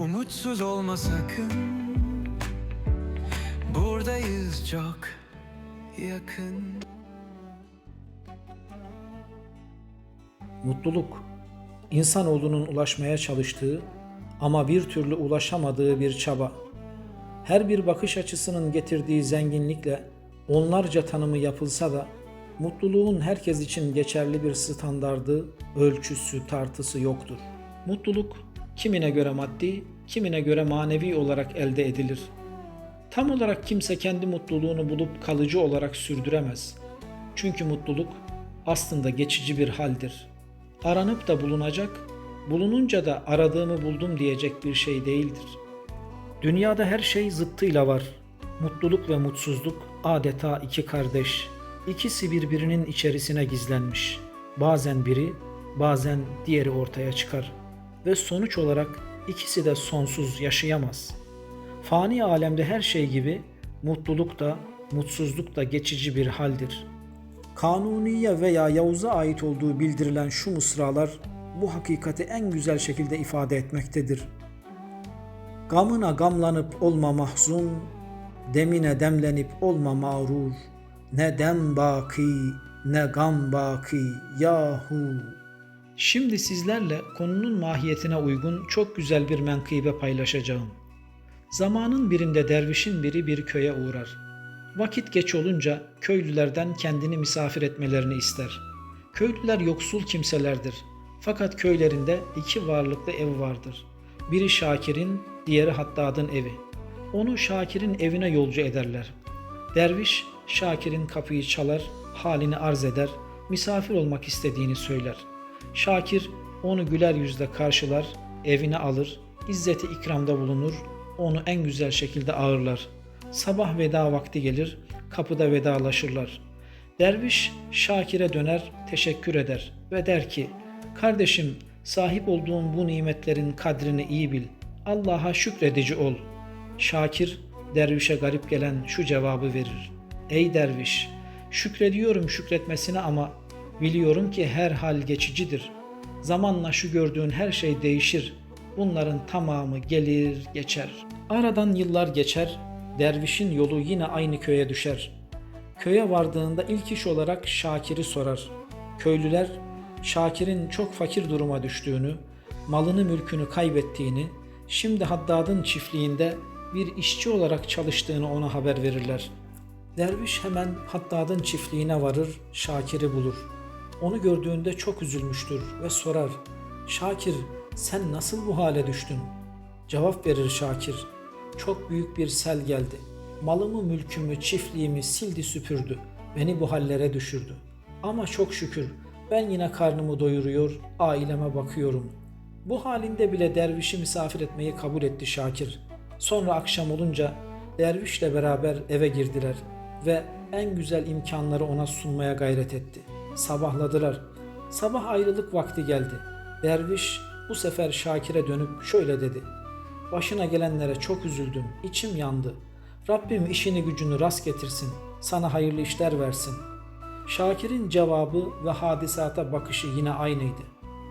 Umutsuz olma sakın Buradayız çok yakın Mutluluk, insanoğlunun ulaşmaya çalıştığı ama bir türlü ulaşamadığı bir çaba. Her bir bakış açısının getirdiği zenginlikle onlarca tanımı yapılsa da mutluluğun herkes için geçerli bir standardı, ölçüsü, tartısı yoktur. Mutluluk kimine göre maddi, kimine göre manevi olarak elde edilir. Tam olarak kimse kendi mutluluğunu bulup kalıcı olarak sürdüremez. Çünkü mutluluk aslında geçici bir haldir. Aranıp da bulunacak, bulununca da aradığımı buldum diyecek bir şey değildir. Dünyada her şey zıttıyla var. Mutluluk ve mutsuzluk adeta iki kardeş. İkisi birbirinin içerisine gizlenmiş. Bazen biri, bazen diğeri ortaya çıkar. Ve sonuç olarak ikisi de sonsuz yaşayamaz. Fani alemde her şey gibi mutluluk da mutsuzluk da geçici bir haldir. Kanuniye veya Yavuz'a ait olduğu bildirilen şu mısralar bu hakikati en güzel şekilde ifade etmektedir. Gamına gamlanıp olma mahzun, demine demlenip olma mağrur. Ne dem baki, ne gam baki, yahu. Şimdi sizlerle konunun mahiyetine uygun çok güzel bir menkıbe paylaşacağım. Zamanın birinde dervişin biri bir köye uğrar. Vakit geç olunca köylülerden kendini misafir etmelerini ister. Köylüler yoksul kimselerdir. Fakat köylerinde iki varlıklı ev vardır. Biri Şakir'in, diğeri Haddad'ın evi. Onu Şakir'in evine yolcu ederler. Derviş Şakir'in kapıyı çalar, halini arz eder, misafir olmak istediğini söyler. Şakir onu güler yüzle karşılar, evine alır, izzeti ikramda bulunur, onu en güzel şekilde ağırlar. Sabah veda vakti gelir, kapıda vedalaşırlar. Derviş Şakir'e döner, teşekkür eder ve der ki, Kardeşim, sahip olduğun bu nimetlerin kadrini iyi bil. Allah'a şükredici ol. Şakir, dervişe garip gelen şu cevabı verir. Ey derviş, şükrediyorum şükretmesine ama biliyorum ki her hal geçicidir. Zamanla şu gördüğün her şey değişir. Bunların tamamı gelir geçer. Aradan yıllar geçer, dervişin yolu yine aynı köye düşer. Köye vardığında ilk iş olarak Şakir'i sorar. Köylüler Şakir'in çok fakir duruma düştüğünü, malını mülkünü kaybettiğini, şimdi Haddad'ın çiftliğinde bir işçi olarak çalıştığını ona haber verirler. Derviş hemen Haddad'ın çiftliğine varır, Şakir'i bulur. Onu gördüğünde çok üzülmüştür ve sorar. Şakir sen nasıl bu hale düştün? Cevap verir Şakir. Çok büyük bir sel geldi. Malımı, mülkümü, çiftliğimi sildi süpürdü. Beni bu hallere düşürdü. Ama çok şükür ben yine karnımı doyuruyor, aileme bakıyorum. Bu halinde bile dervişi misafir etmeyi kabul etti Şakir. Sonra akşam olunca dervişle beraber eve girdiler ve en güzel imkanları ona sunmaya gayret etti. Sabahladılar. Sabah ayrılık vakti geldi. Derviş bu sefer Şakir'e dönüp şöyle dedi. Başına gelenlere çok üzüldüm, içim yandı. Rabbim işini gücünü rast getirsin, sana hayırlı işler versin. Şakir'in cevabı ve hadisata bakışı yine aynıydı.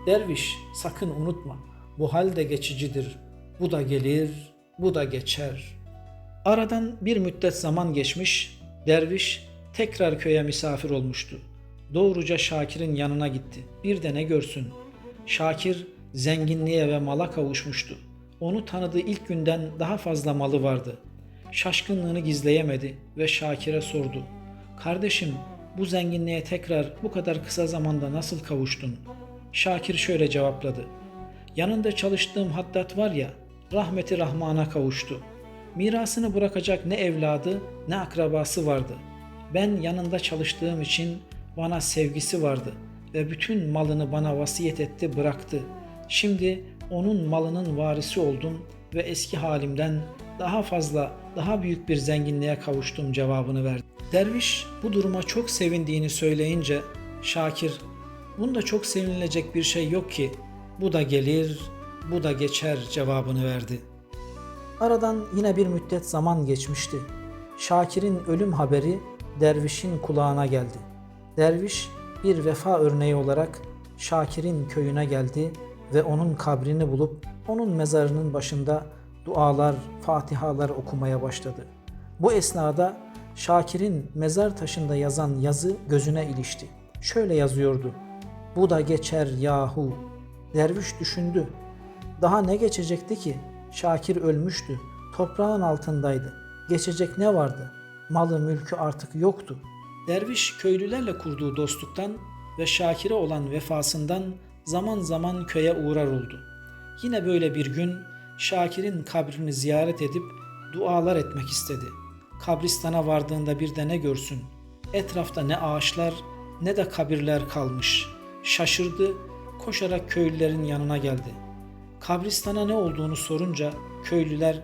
Derviş sakın unutma, bu hal de geçicidir. Bu da gelir, bu da geçer. Aradan bir müddet zaman geçmiş, derviş tekrar köye misafir olmuştu. Doğruca Şakir'in yanına gitti. Bir de ne görsün. Şakir zenginliğe ve mala kavuşmuştu. Onu tanıdığı ilk günden daha fazla malı vardı. Şaşkınlığını gizleyemedi ve Şakir'e sordu. Kardeşim bu zenginliğe tekrar bu kadar kısa zamanda nasıl kavuştun? Şakir şöyle cevapladı. Yanında çalıştığım Haddad var ya, rahmeti Rahman'a kavuştu. Mirasını bırakacak ne evladı ne akrabası vardı. Ben yanında çalıştığım için bana sevgisi vardı ve bütün malını bana vasiyet etti bıraktı. Şimdi onun malının varisi oldum ve eski halimden daha fazla, daha büyük bir zenginliğe kavuştum cevabını verdi. Derviş bu duruma çok sevindiğini söyleyince Şakir, bunda çok sevinilecek bir şey yok ki. Bu da gelir, bu da geçer cevabını verdi. Aradan yine bir müddet zaman geçmişti. Şakir'in ölüm haberi dervişin kulağına geldi. Derviş bir vefa örneği olarak Şakir'in köyüne geldi ve onun kabrini bulup onun mezarının başında dualar, fatihalar okumaya başladı. Bu esnada Şakir'in mezar taşında yazan yazı gözüne ilişti. Şöyle yazıyordu. Bu da geçer yahu. Derviş düşündü. Daha ne geçecekti ki? Şakir ölmüştü. Toprağın altındaydı. Geçecek ne vardı? Malı mülkü artık yoktu. Derviş köylülerle kurduğu dostluktan ve Şakir'e olan vefasından zaman zaman köye uğrar oldu. Yine böyle bir gün Şakir'in kabrini ziyaret edip dualar etmek istedi. Kabristana vardığında bir de ne görsün? Etrafta ne ağaçlar ne de kabirler kalmış. Şaşırdı, koşarak köylülerin yanına geldi. Kabristana ne olduğunu sorunca köylüler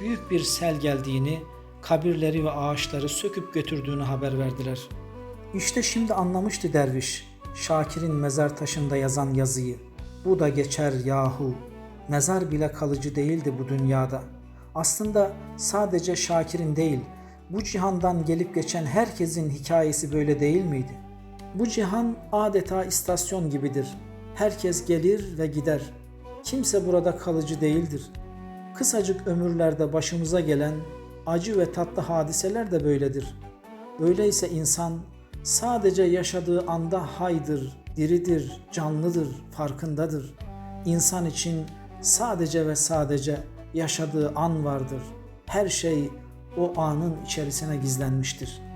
büyük bir sel geldiğini, kabirleri ve ağaçları söküp götürdüğünü haber verdiler. İşte şimdi anlamıştı derviş, Şakir'in mezar taşında yazan yazıyı. Bu da geçer yahu. Mezar bile kalıcı değildi bu dünyada. Aslında sadece Şakir'in değil, bu cihandan gelip geçen herkesin hikayesi böyle değil miydi? Bu cihan adeta istasyon gibidir. Herkes gelir ve gider. Kimse burada kalıcı değildir. Kısacık ömürlerde başımıza gelen acı ve tatlı hadiseler de böyledir. Öyleyse insan sadece yaşadığı anda haydır, diridir, canlıdır, farkındadır. İnsan için sadece ve sadece yaşadığı an vardır. Her şey o anın içerisine gizlenmiştir.''